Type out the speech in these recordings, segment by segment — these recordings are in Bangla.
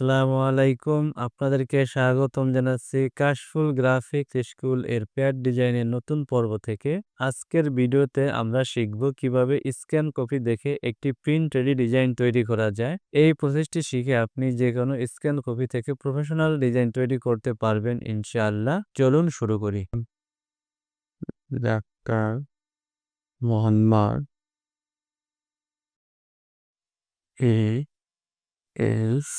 আসসালামু আলাইকুম। আপনাদেরকে স্বাগতম জানাচ্ছি কাশফুল গ্রাফিক্স স্কুলের প্যাড ডিজাইনের নতুন পর্ব থেকে। আজকের ভিডিওতে আমরা শিখব কীভাবে স্ক্যান কপি দেখে একটি প্রিন্ট রেডি ডিজাইন তৈরি করা যায়। এই প্রসেসটি শিখে আপনি যে কোনো স্ক্যান কপি থেকে প্রফেশনাল ডিজাইন তৈরি করতে পারবেন ইনশাআল্লাহ। চলুন শুরু করি। ডাক্তার মোহাম্মদ এ এস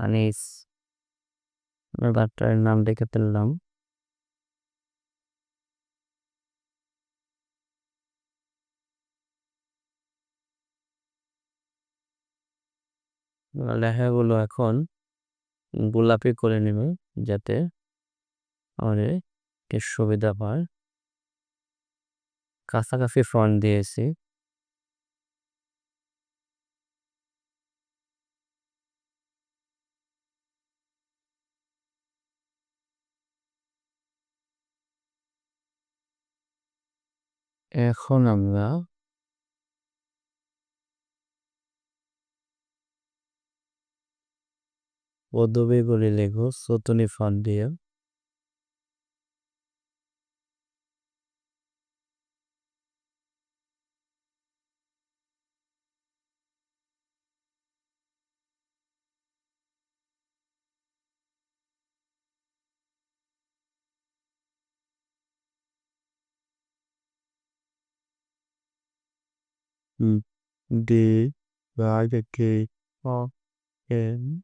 আনিস আমার বাচ্চার নাম দেখে ফেললাম। লেখাগুলো এখন গোলাপি করে নেবে যাতে আমাদের সুবিধা পায় কাছাকাছি ফ্রন্ট দিয়েছি। এখন আমরা পদবীগুলি লিখব সতনি ফন্ট দিয়ে D by the K O N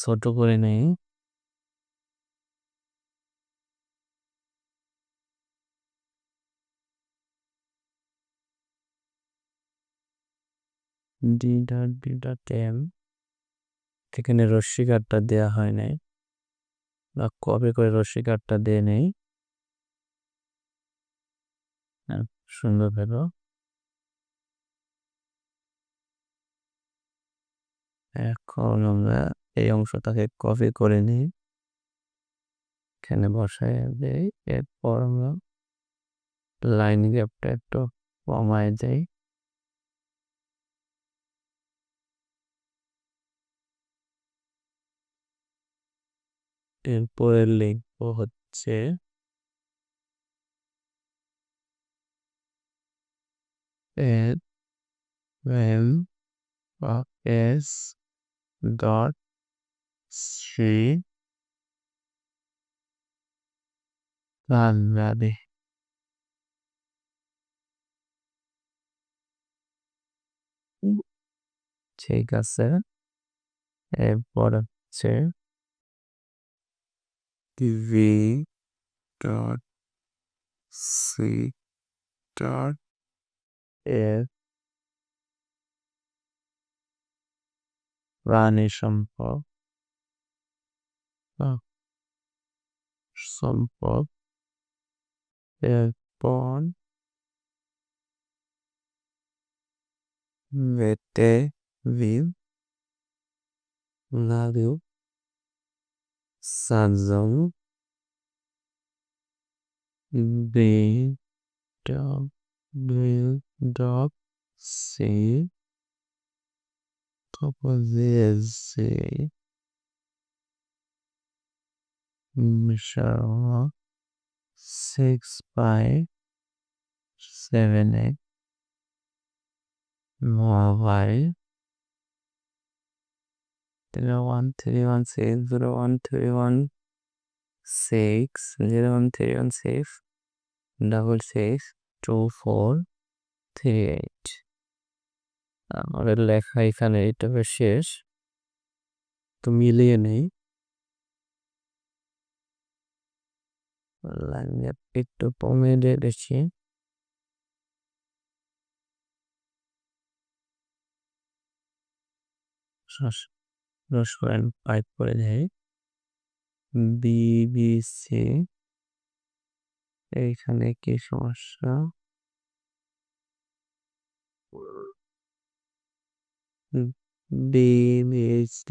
ছোট করে নেই। D dot D dot M এখানে রশ্মি কাঠটা দেওয়া হয় নাই। বা কবে করে রশ্মি কাঠটা দিয়ে নেই। সুন্দর ভেলো এখন আমরা এই অংশটাকে কপি করে নিই। এখানে বসাই দেই, এরপর আমরা লাইন গ্যাপটা একটু কমায় দেই। এরপরের লিঙ্ক হচ্ছে M S dot C Valley ঠিক আছে এরপর হচ্ছে C dot F প্রাণী সম্পদ সম্পদ এরপর vete. Viv. লাভিউ সানজং sadzą, by do, by do, si, kopozyzy, myszało, six by, seven, eight, zero one three one six zero one three one six zero one three one six double six two four three eight আমাদের লেখা এখানে এটা শেষ তো মিলিয়ে নেই একটু কমে দিয়েছি রস করেন পাইপ করে দেয় বিবিসি এইখানে কি সমস্যা? C,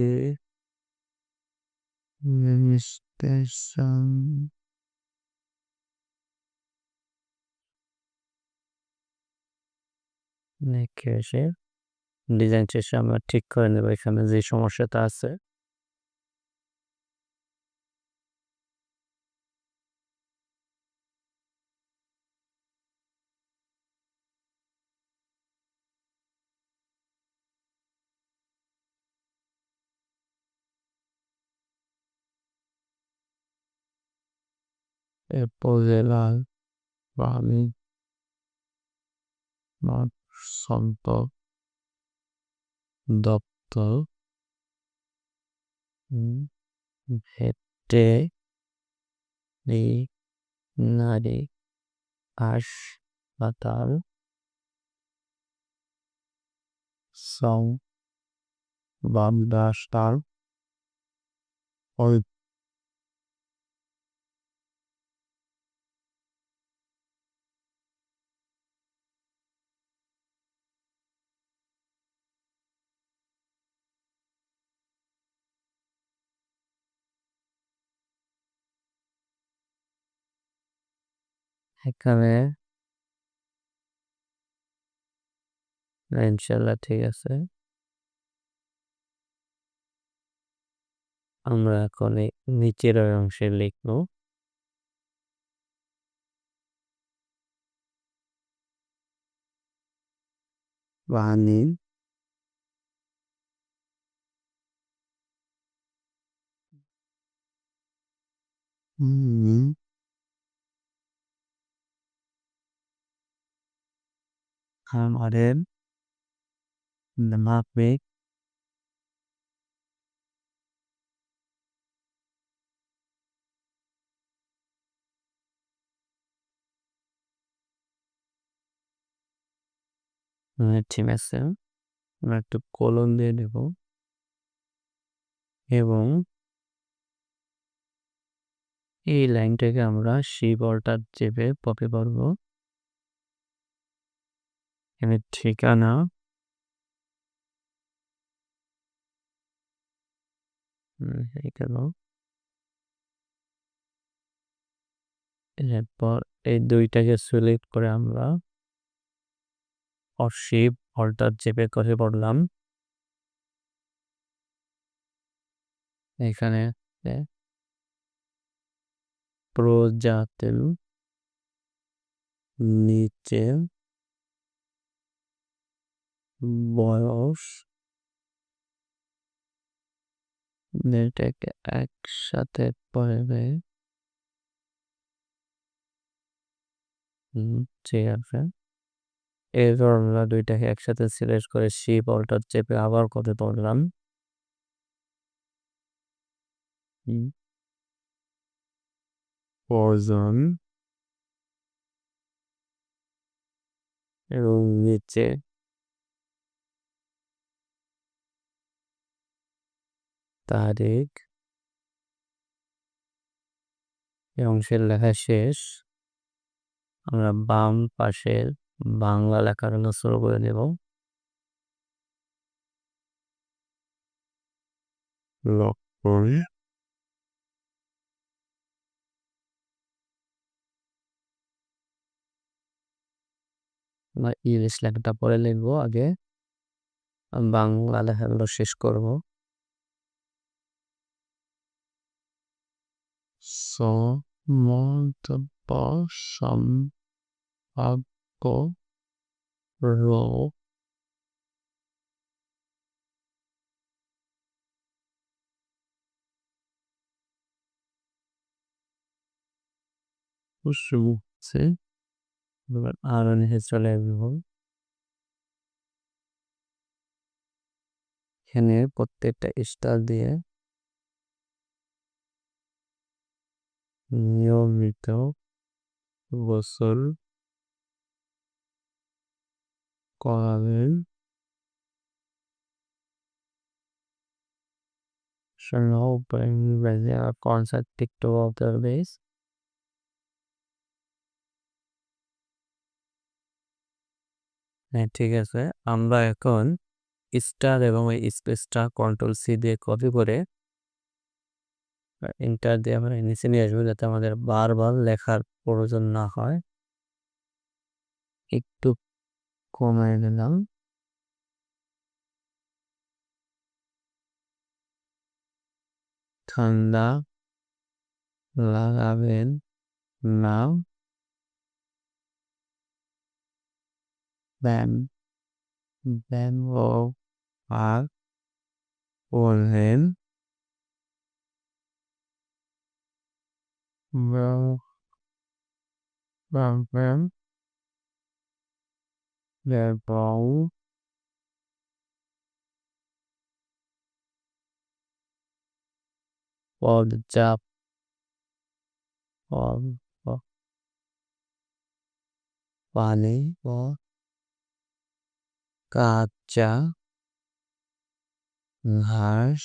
স্টেশন এসে ডিজাইন শেষে আমরা ঠিক করে নেব এখানে যে সমস্যাটা আছে। উপজেলার প্রাণী সম্পদ দপ্তর ভেটে নারী হাসপাতাল সং না, ইনশাল্লাহ ঠিক আছে। আমরা এখন নিচের অংশে লিখব। প্রাণী হুম আমাদের হ্যাঁ, ঠিক আছে আমরা একটু কলম দিয়ে নেব এবং এই লাইনটাকে আমরা সি বলটার চেপে পপে পারব এখানে ঠিকানা। এরপর এই দুইটাকে সিলেক্ট করে আমরা অশিপ অল্টার চেপে করে পড়লাম। এখানে প্রজাতির নিচে বয়স? এটাকে একসাথে পড়বে? ঠিক আছে। এরপর আমরা দুইটাকে একসাথে সিলেক্ট করে শিপ অল্টার চেপে আবার কতে পড়লাম? পয়জন এবং নিচে তারিখ এই অংশের লেখা শেষ। আমরা বাম পাশের বাংলা লেখাগুলো শুরু করে দেব। লক করে। আমরা ইংলিশ লেখাটা পরে লিখব আগে। বাংলা লেখাগুলো শেষ করব। সমন্তব্য সম্ভাব্য রোগ সে এবার আরও নিচে চলে আসব এখানে প্রত্যেকটা স্টার দিয়ে নিয়মিত গোসল করাবেন Chanel concert TikTok of the base. হ্যাঁ ঠিক আছে আমরা এখন স্টার এবং এই স্পেসটা কন্ট্রোল সি দিয়ে কপি করে এন্টার দিয়ে আমরা নিচে নিয়ে আসব যাতে আমাদের বারবার লেখার প্রয়োজন না হয়। একটু কমায় দিলাম ঠান্ডা লাগাবেন না ব্যায়াম ব্যবহার করলেন ব্যায়াম ব্যবহার পর্যাপ্ত পানি ও কাঁচা ঘাস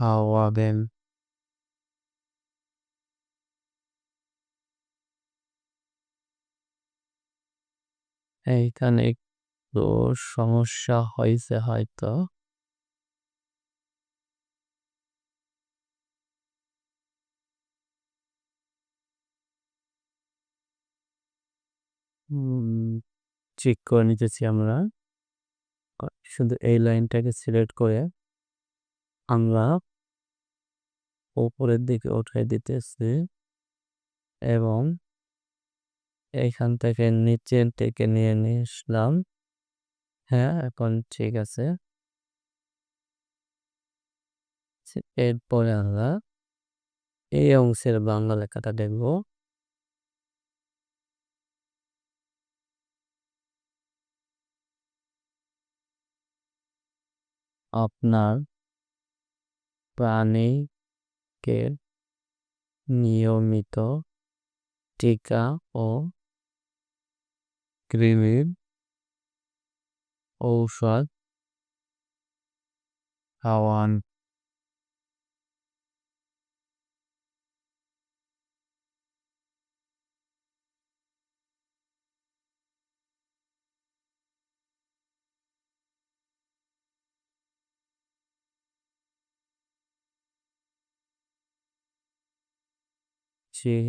খাওয়াবেন এইখানে একটু সমস্যা হয়েছে হয়তো। চেক করে নিতেছি আমরা। শুধু এই লাইনটাকে সিলেক্ট করে আমরা উপরের দিকে উঠাই দিতেছি এবং এইখান থেকে নিচের দিকে নিয়ে নিয়ে আসলাম হ্যাঁ এখন ঠিক আছে। এরপরে আমরা এই অংশের বাংলা লেখাটা দেখব। আপনার প্রাণীকে নিয়মিত টিকা ও কৃমির ঔষধ খাওয়ান।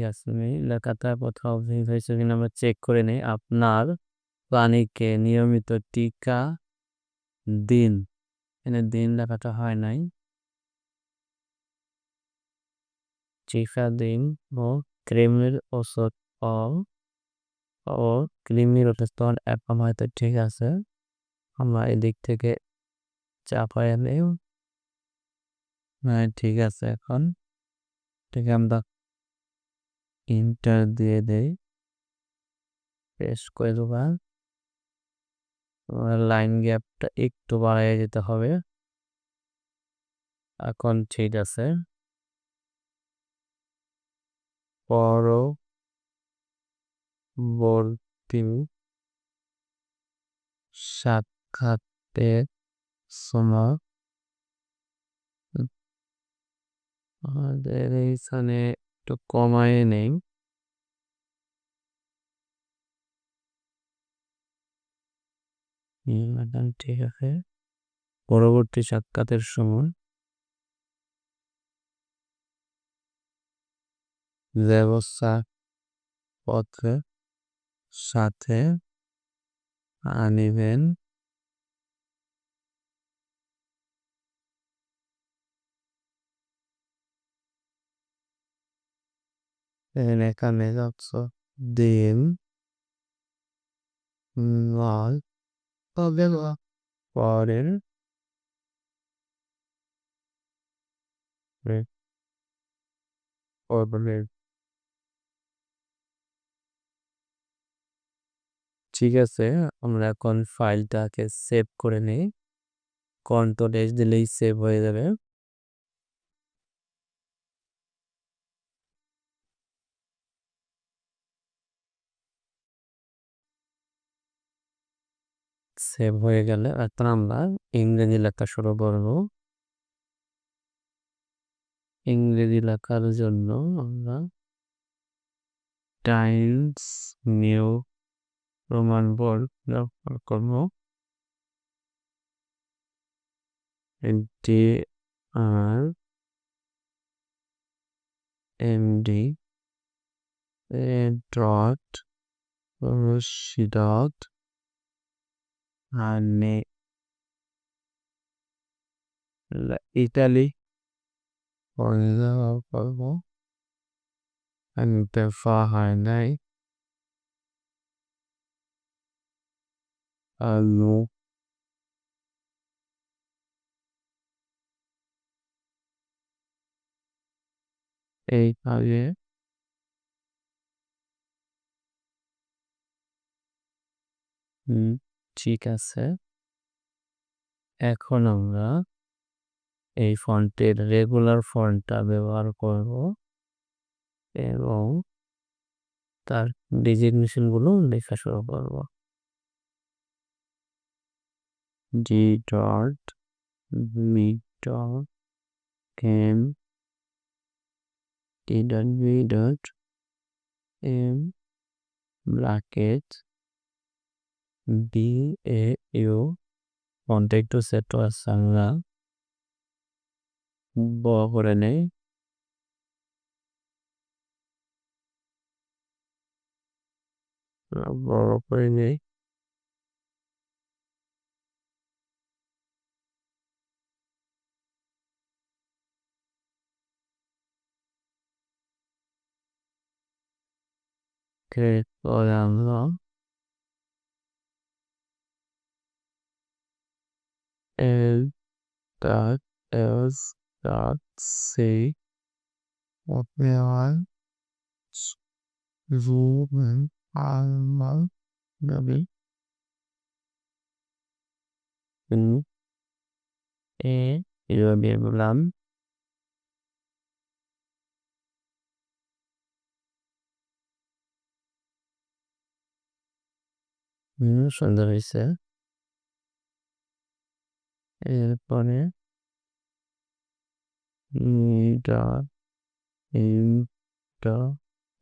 আছে আমি লেখাটা কোথাও ভুল হয়েছে কিনা আমরা চেক করে নেই। আপনার প্রাণীকে নিয়মিত টিকা দিন। এখানে দিন লেখাটা হয় নাই। টিকা দিন ও ক্রিমির ওষুধ ও ও কৃমির ওষুধ এখন হয়তো ঠিক আছে। আমরা এদিক থেকে চাপাই নেই। হ্যাঁ ঠিক আছে এখন। ঠিক আমরা ইন্টার দিয়ে দেই। প্রেস করে দেবা লাইন গ্যাপটা একটু বাড়াই যেতে হবে। এখন ঠিক আছে। পরবর্তী সাক্ষাতের সময় আমাদের এইখানে একটু কমায় নেই। ঠিক আছে। পরবর্তী সাক্ষাতের সময়। ব্যবস্থা পত্রের সাথে আনিবেন। এখানে যাচ্ছে ডিম মাল পরের পরের ঠিক আছে আমরা এখন ফাইলটাকে সেভ করে নিই কন্ট্রোল এস দিলেই সেভ হয়ে যাবে সেভ হয়ে গেলে এখন আমরা ইংরেজি লেখা শুরু করব। ইংরেজি লেখার জন্য আমরা টাইমস নিউ রোমান বোর্ড ব্যবহার করব। D R M D dot Rashmi dot আনে ইতালি পরে যাওয়ার করব আনতে হয় নাই আলু এইভাবে হুম ঠিক আছে। এখন আমরা এই ফন্টের রেগুলার ফন্টটা ব্যবহার করব এবং তার ডিজিগনেশনগুলো লেখা শুরু করব। D dot me dot M D dot B dot M bracket A U ফন্টটা একটু সেট আছে আমরা বড় করে নেই বড় করে নেই L.S.C. und wir suchen einmal Navi in E über dem Land. Şunları ise এরপরে এটা এটা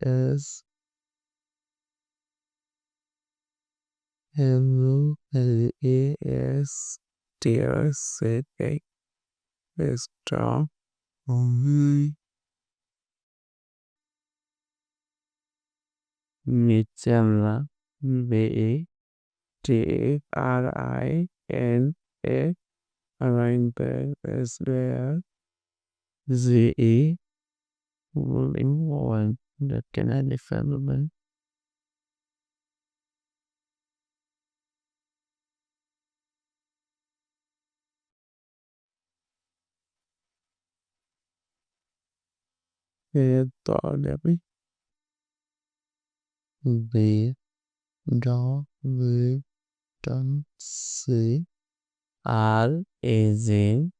এস r c a নিচে আমরা বে T R I N A Rheinberg as well. ZE will involve the Kennedy family. Here tỏ đẹp Vì đó với trấn sĩ is in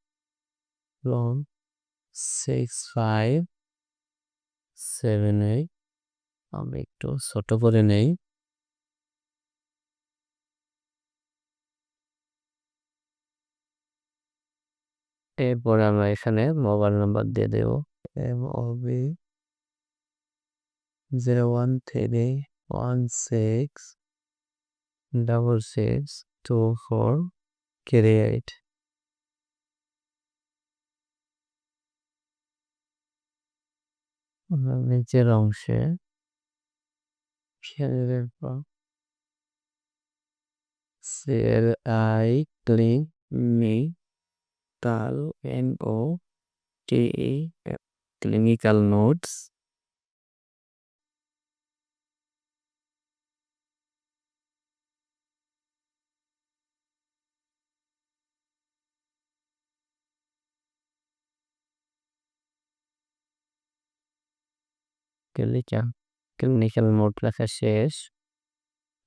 from six, five, seven, eight. আমি একটু ছোট করে নেই। এরপরে আমরা এখানে মোবাইল নাম্বার দিয়ে দেব। M O B zero one three one six double six two four create নিচের অংশে। পর সেল আই ক্লিন মি তাল N O T clinical notes. Clinical clinical note লেখা শেষ।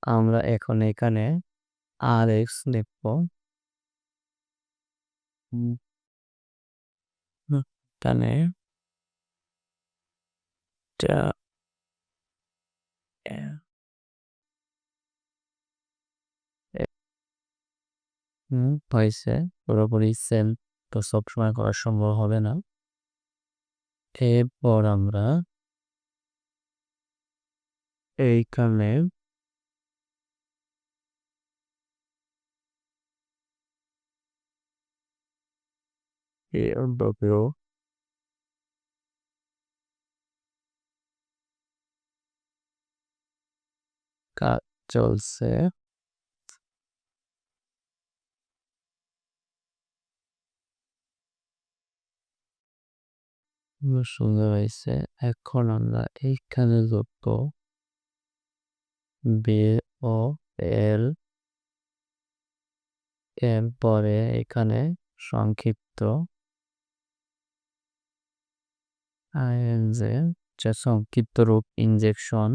আমরা এখন এখানে আর এক্স লিখব এখানে হয়েছে। পুরোপুরি সেম তো সবসময় করা সম্ভব হবে না। এরপর আমরা এইখানে এমডব্লিউ কাজ চলছে। সুন্দর হয়েছে। এখন আমরা এইখানে যত বি ও এল এরপরে এখানে সংক্ষিপ্ত। আইএনজে যা সংক্ষিপ্ত রূপ ইনজেকশন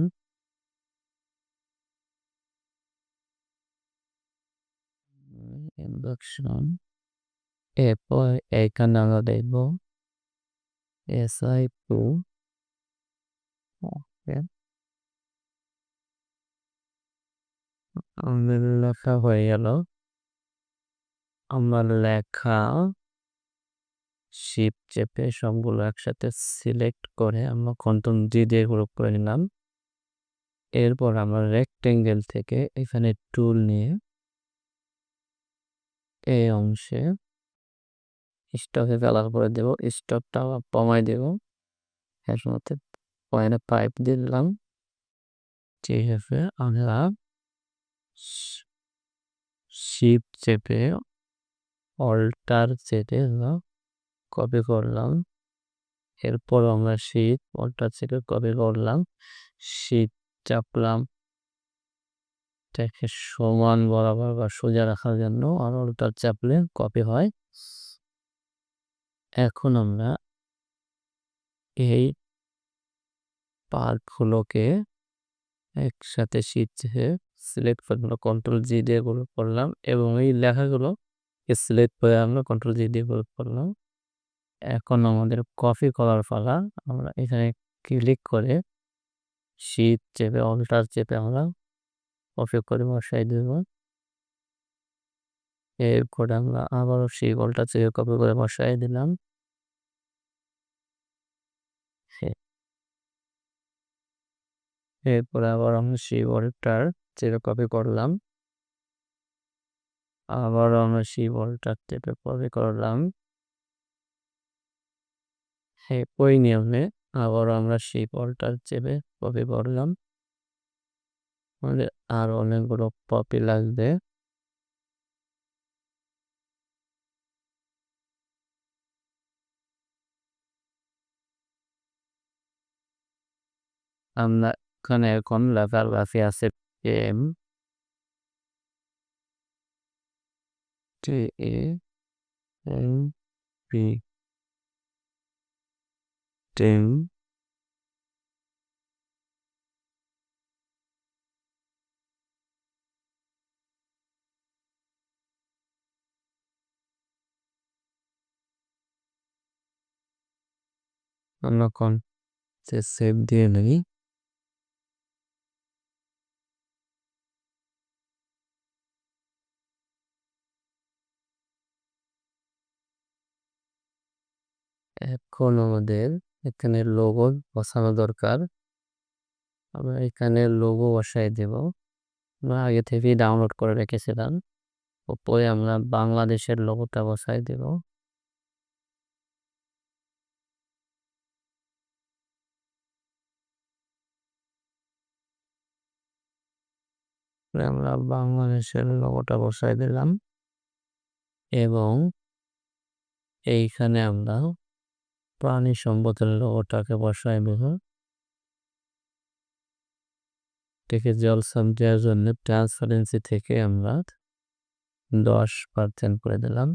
ইনজেকশন এরপর এইখানে আমরা দেখব। এসআই টু আমাদের লেখা হয়ে গেল। আমার লেখা শিপ চেপে সবগুলো একসাথে সিলেক্ট করে আমরা কন্ট্রোল জি দিয়ে গ্রুপ করে নিলাম। এরপর আমরা রেক্টেঙ্গেল থেকে এখানে টুল নিয়ে এই অংশে স্টকে কালার করে দেব। স্টকটা কমাই দেব। এর মধ্যে পয়েন্টে পাইপ দিলাম। ঠিক আছে আমরা শিপ চেপে অল্টার চেপে কপি করলাম। এরপর আমরা শীত অল্টার চেপে কপি করলাম। শীত চাপলাম। এটাকে সমান বরাবর বা সোজা রাখার জন্য আর অল্টার চাপলে কপি হয়। এখন আমরা এই পার্টগুলোকে একসাথে শীত সিলেক্ট করে কন্ট্রোল জি দিয়ে গ্রুপ করলাম এবং এই লেখাগুলো সিলেক্ট করে আমরা কন্ট্রোল জি দিয়ে গ্রুপ করলাম। এখন আমাদের কপি করার পালা, আমরা এখানে ক্লিক করে শীত চেপে অল্টার চেপে আমরা কপি করে বসাই দেব। এরপরে আমরা আবারও সেই অল্টার চেপে কপি করে বসাই দিলাম। এরপরে আবার আমরা সেই অল্টার চেপে কপি করলাম। আবার আমরা সেই অল্টার চেপে কপি করলাম। হ্যাঁ ওই নিয়মে আবার আমরা সেই অল্টার চেপে কপি করলাম। আমাদের আর অনেকগুলো কপি লাগবে। আমরা এখানে এখন কাছে আছে। M T A M P টেম আমরা কোন সেভ দিয়ে নেই এখন আমাদের এখানে লোগো বসানো দরকার। আমরা এখানে লোগো বসাই দেব। আমরা আগে থেকেই ডাউনলোড করে রেখেছিলাম। উপরে আমরা বাংলাদেশের লোগোটা বসাই দেব। আমরা বাংলাদেশের লোগোটা বসাই দিলাম। এবং এইখানে আমরা প্রাণী সম্পদের লোগোটাকে বসাই দেব। থেকে জল দেওয়ার জন্য ট্রান্সপারেন্সি থেকে আমরা দশ পার্সেন্ট করে দিলাম।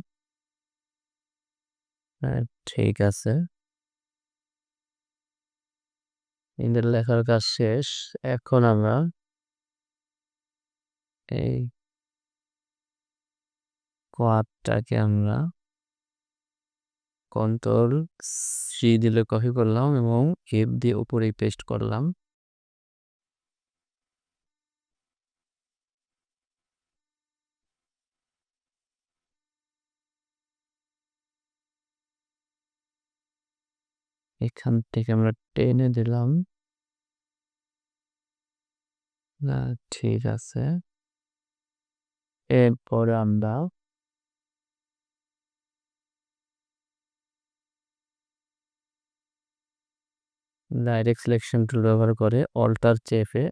ঠিক আছে। এদের লেখার কাজ শেষ। এখন আমরা এই কোয়াদটাকে আমরা কন্ট্রোল সি দিলে কপি করলাম এবং এফ দিয়ে উপরে পেস্ট করলাম। এখান থেকে আমরা টেনে দিলাম। না, ঠিক আছে। এরপরে আমরা ডাইরেক্ট সিলেকশন টুল ব্যবহার করে অল্টার চেপে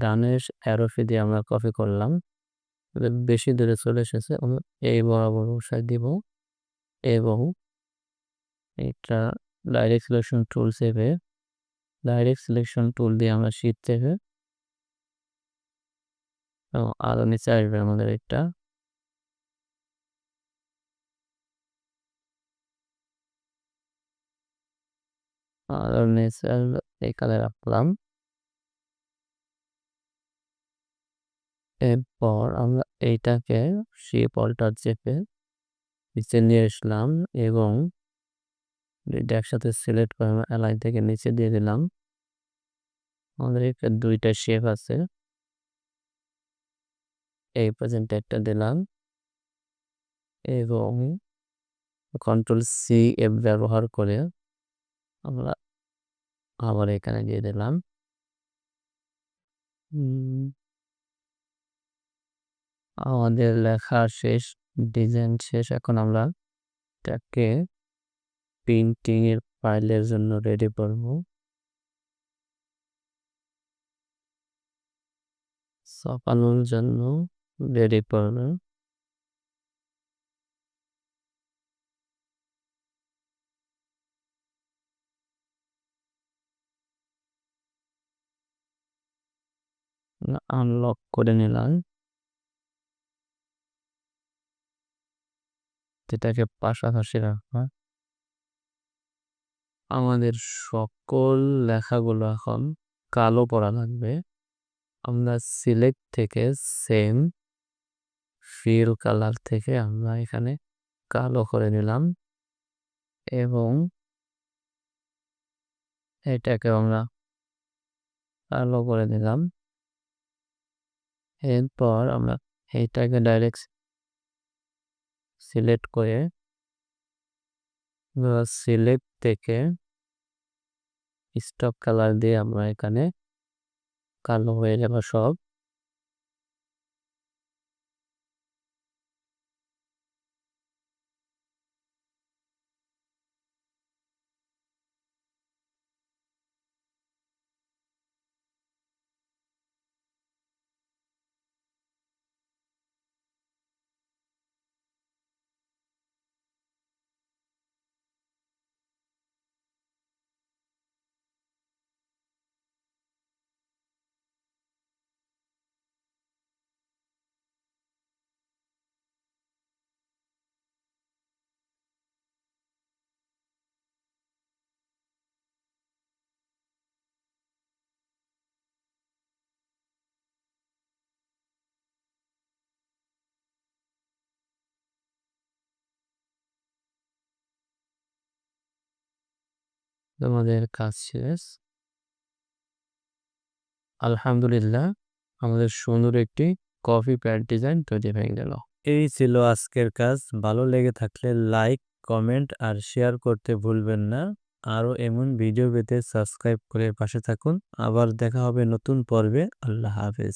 ডানের অ্যারোফে দিয়ে আমরা কপি করলাম। বেশি দূরে চলে এসেছে এই বরাবর বসাই দিব এবং এটা ডাইরেক্ট সিলেকশন টুল চেপে ডাইরেক্ট সিলেকশন টুল দিয়ে আমরা শীত চেপে এবং আরও নিচে আসবে আমাদের এটা আরও নিচে আসবে এখানে রাখলাম এরপর আমরা এইটাকে শিপ অল্টার চেপে নিচে নিয়ে আসলাম এবং দুইটা একসাথে সিলেক্ট করে আমরা অ্যালাইন থেকে নিচে দিয়ে দিলাম আমাদের এখানে দুইটা শেপ আছে এই পর্যন্ত একটা দিলাম এবং কন্ট্রোল সি এফ ব্যবহার করে আমরা আবার এখানে দিয়ে দিলাম। আমাদের লেখা শেষ, ডিজাইন শেষ। এখন আমরা এটাকে প্রিন্টিং এর ফাইলের জন্য রেডি করব। ছাপানোর জন্য রেডি করব আনলক করে নিলাম। যেটাকে পাশাপাশি রাখা আমাদের সকল লেখাগুলো এখন কালো করা লাগবে। আমরা সিলেক্ট থেকে সেম ফিল কালার থেকে আমরা এখানে কালো করে নিলাম। এবং এটাকে আমরা কালো করে দিলাম এরপর আমরা এইটাকে ডাইরেক্ট সিলেক্ট করে সিলেক্ট থেকে স্টক কালার দিয়ে আমরা এখানে কালো হয়ে যাবে সব। তোমাদের কাজ শেষ। আলহামদুলিল্লাহ, আমাদের সুন্দর একটি কফি প্যাড ডিজাইন তৈরি হয়ে গেল। এই ছিল আজকের কাজ। ভালো লেগে থাকলে লাইক, কমেন্ট আর শেয়ার করতে ভুলবেন না। আরও এমন ভিডিও পেতে সাবস্ক্রাইব করে পাশে থাকুন। আবার দেখা হবে নতুন পর্বে। আল্লাহ হাফেজ।